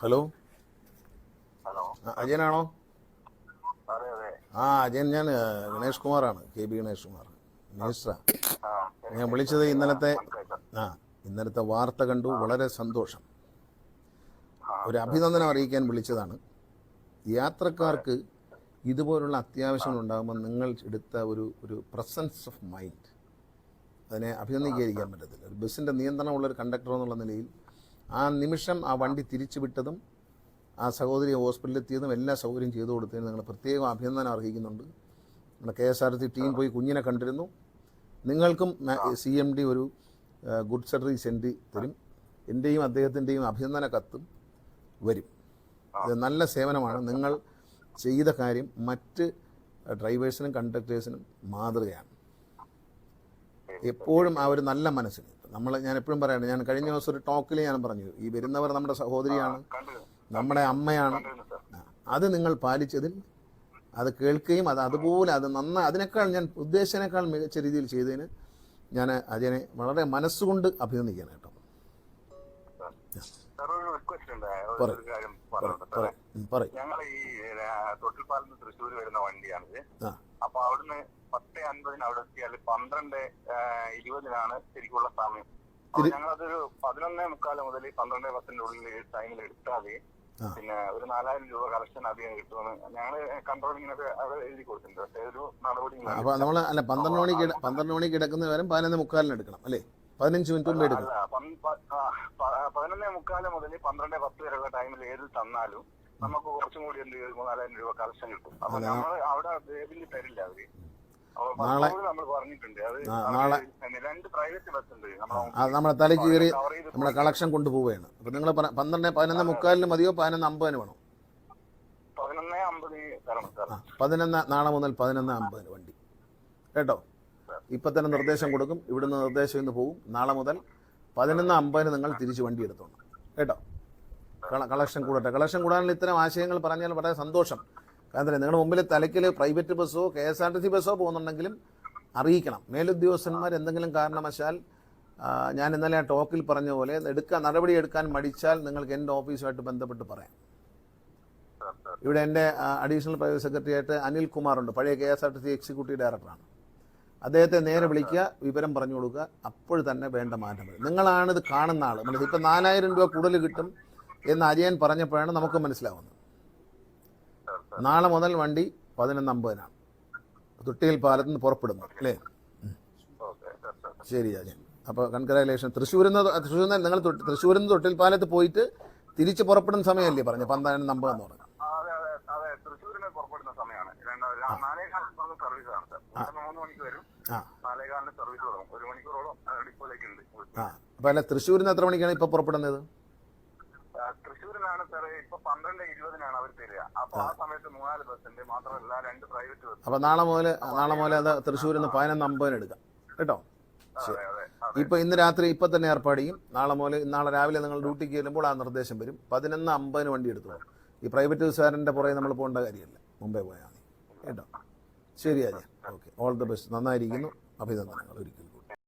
Hello. അജയനാണോ? ആ അജയൻ ഞാൻ ഗണേഷ് കുമാറാണ് കെ ബി ഗണേഷ് കുമാർ മിനിസ്റ്ററാണ് ഞാൻ വിളിച്ചത് ഇന്നലത്തെ ആ ഇന്നലത്തെ വാർത്ത കണ്ടു വളരെ സന്തോഷം. ഒരു അഭിനന്ദനം അറിയിക്കാൻ വിളിച്ചതാണ്. യാത്രക്കാർക്ക് ഇതുപോലുള്ള അത്യാവശ്യങ്ങൾ ഉണ്ടാകുമ്പോൾ നിങ്ങൾ എടുത്ത ഒരു ഒരു പ്രസൻസ് ഓഫ് മൈൻഡ് അതിനെ അഭിനന്ദിക്കാതിരിക്കാൻ പറ്റത്തില്ല. ഒരു ബസ്സിന്റെ നിയന്ത്രണമുള്ള ഒരു കണ്ടക്ടർ എന്നുള്ള നിലയിൽ ആ നിമിഷം ആ വണ്ടി തിരിച്ചു വിട്ടതും ആ സഹോദരി ഹോസ്പിറ്റലിൽ എത്തിയതും എല്ലാ സൗകര്യം ചെയ്തു കൊടുത്തതിന് നിങ്ങൾ പ്രത്യേകം അഭിനന്ദനം അർഹിക്കുന്നുണ്ട്. നമ്മുടെ K S R T team പോയി കുഞ്ഞിനെ കണ്ടിരുന്നു. നിങ്ങൾക്കും സി എം ഡി ഒരു ഗുഡ് സർവീസ് സെൻഡ് തരും. എന്റെയും അദ്ദേഹത്തിന്റെയും അഭിനന്ദന കത്തും വരും. ഇത് നല്ല സേവനമാണ്. നിങ്ങൾ ചെയ്ത കാര്യം മറ്റ് ഡ്രൈവേഴ്സിനും കണ്ടക്ടേഴ്സിനും മാതൃകയാണ്. എപ്പോഴും ആ ഒരു നല്ല മനസ്സിന്. നമ്മൾ ഞാൻ എപ്പോഴും പറയാണ് ഞാൻ കഴിഞ്ഞ ദിവസം ഒരു ടോക്കിൽ ഞാൻ പറഞ്ഞു ഈ വരുന്നവർ നമ്മുടെ സഹോദരിയാണ് നമ്മുടെ അമ്മയാണ്. അത് നിങ്ങൾ പാലിച്ചതിൽ അത് കേൾക്കുകയും അത് അതുപോലെ അത് നന്ന അതിനേക്കാൾ ഞാൻ ഉദ്ദേശത്തിനേക്കാൾ മികച്ച രീതിയിൽ ചെയ്തതിന് ഞാൻ അതിനെ വളരെ മനസ്സുകൊണ്ട് അഭിനന്ദിക്കുകയാണ് കേട്ടോ. ഞങ്ങൾ ഈ തൃശ്ശൂർ വരുന്ന വണ്ടിയാണിത്. അപ്പൊ അവിടുന്ന് അൻപതിന് അവിടെ എത്തിയാൽ പന്ത്രണ്ട് ഇരുപതിനാണ് ശരിക്കുള്ള സമയം. അപ്പൊ അതൊരു ഞങ്ങളതൊരു പതിനൊന്നേ മുക്കാൽ മുതൽ പന്ത്രണ്ട് പത്തിന്റെ ഉള്ളിൽ ടൈമിൽ എടുത്താൽ ആ. പിന്നെ ഒരു നാലായിരം രൂപ കളക്ഷൻ അധികം കിട്ടുമെന്ന് ഞങ്ങൾ കൺട്രോളിങ്ങിനൊക്കെ അവിടെ എഴുതി കൊടുത്തിട്ടുണ്ട്. പക്ഷേ ഒരു നടപടി അപ്പോൾ നമ്മൾ അല്ല പന്ത്രണ്ട് മണിക്ക് കിടക്കുന്ന വരെ പതിനൊന്ന് മുക്കാലിന് എടുക്കണം അല്ലേ? പതിനഞ്ച് മിനിറ്റ് മുമ്പ് എടുക്കണം പതിനൊന്നേ മുക്കാൽ മുതൽ പന്ത്രണ്ട് പത്ത് വരെയുള്ള ടൈമിൽ ഏത് തന്നാലും നമുക്ക് കുറച്ചും കൂടി എന്ത് മൂന്നാലായിരം രൂപ കളക്ഷൻ കിട്ടും. അപ്പൊ. നമ്മൾ അവിടെ ബേബിൽ തരില്ല അവർ. നാളെ- നാളെ- നമ്മളെ തലയ്ക്ക് കയറി നമ്മളെ നമ്മുടെ കളക്ഷൻ കൊണ്ടുപോവുകയാണ്. അപ്പോൾ നിങ്ങൾ പന്ത്രണ്ട് പതിനൊന്ന് മുക്കാലിന് മതിയോ? പതിനൊന്ന് അമ്പതിന് വേണോ? പതിനൊന്ന് നാളെ മുതൽ പതിനൊന്ന് അമ്പതിന് വണ്ടി. കേട്ടോ? ഇപ്പം തന്നെ നിർദ്ദേശം കൊടുക്കും. ഇവിടുന്ന് നിർദ്ദേശം ഇന്ന് പോവും. നാളെ മുതൽ പതിനൊന്ന് അമ്പതിന് നിങ്ങൾ തിരിച്ച് വണ്ടി എടുത്തോണം. കേട്ടോ? കളക്ഷൻ കൂടട്ടെ. കളക്ഷൻ കൂടാനുള്ള ഇത്തരം ആശയങ്ങൾ പറഞ്ഞാൽ വളരെ സന്തോഷം. കാരണം നിങ്ങളുടെ മുമ്പിൽ തലക്കിൽ private ബസ്സോ K S R T C ബസ്സോ പോകുന്നുണ്ടെങ്കിലും അറിയിക്കണം. മേലുദ്യോഗസ്ഥന്മാർ എന്തെങ്കിലും കാരണവശാൽ ഞാൻ ഇന്നലെ ആ ടോക്കിൽ പറഞ്ഞ പോലെ എടുക്കാൻ നടപടി എടുക്കാൻ മടിച്ചാൽ നിങ്ങൾക്ക് എന്റെ ഓഫീസുമായിട്ട് ബന്ധപ്പെട്ട് പറയാം. ഇവിടെ എന്റെ അഡീഷണൽ പ്രൈവറ്റ് സെക്രട്ടറി ആയിട്ട് അനിൽ കുമാർ ഉണ്ട് പഴയ K S R T C executive ഡയറക്ടറാണ് അദ്ദേഹത്തെ നേരെ വിളിക്കുക വിവരം പറഞ്ഞു കൊടുക്കുക അപ്പോൾ തന്നെ വേണ്ട മാറ്റം വരും. നിങ്ങളാണ് ഇത് കാണുന്ന ആൾ ഇപ്പം നാലായിരം രൂപ കൂടുതൽ കിട്ടും എന്ന് അജയൻ പറഞ്ഞപ്പോഴാണ് നമുക്ക് മനസ്സിലാവുന്നത്. നാളെ മുതൽ വണ്ടി പതിനൊന്ന് അമ്പതിനാണ്. തൊട്ടിയിൽ പാലത്ത് നിന്ന് പുറപ്പെടുന്നു അല്ലേ? ശരി അജയൻ. അപ്പോൾ കൺഗ്രാലേഷൻ തൃശ്ശൂരിൽ നിന്ന് തൃശ്ശൂരിൽ നിന്ന് നിങ്ങൾ തൃശ്ശൂരിൽ നിന്ന് തൊട്ടിൽ പാലത്ത് പോയിട്ട് തിരിച്ച് പുറപ്പെടുന്ന സമയമല്ലേ പറഞ്ഞു? പന്ത്രണ്ട് അമ്പത് എന്ന് പറഞ്ഞു ആ, അപ്പോൾ അല്ല തൃശ്ശൂരിൽ നിന്ന് എത്ര മണിക്കാണ് ഇപ്പോൾ പുറപ്പെടുന്നത്? തൃശ്ശൂരിനാണ് സാറേ ഇപ്പൊ പന്ത്രണ്ട് ഇരുപതിനാണ് അവർ തരിക. അപ്പൊ ആ സമയത്ത് മൂന്നാൽ ബസ് ഉണ്ട് മാത്രമല്ല രണ്ട് പ്രൈവറ്റ് ബസ് അപ്പൊ നാളെ മുതൽ നാളെ മുതൽ അത് തൃശ്ശൂരിൽ നിന്ന് പതിനൊന്ന് അമ്പതിന് എടുക്കാം. കേട്ടോ? ഇപ്പൊ ഇന്ന് രാത്രി ഇപ്പൊ തന്നെ ഏർപ്പാട് ചെയ്യും. നാളെ മുതൽ നാളെ രാവിലെ നിങ്ങൾ ഡ്യൂട്ടിക്ക് ചെല്ലുമ്പോൾ ആ നിർദ്ദേശം വരും. പതിനൊന്ന് അമ്പതിന് വണ്ടി എടുത്തോളൂ ഈ പ്രൈവറ്റ് ബസ്സുകാരന്റെ പുറകെ നമ്മൾ പോകേണ്ട കാര്യമില്ല. മുംബൈ പോയാൽ മതി. കേട്ടോ? ശരി Ajay. Okay. All the best. നന്നായിരിക്കുന്നു. അഭിനന്ദനങ്ങൾ. ഒരിക്കലും.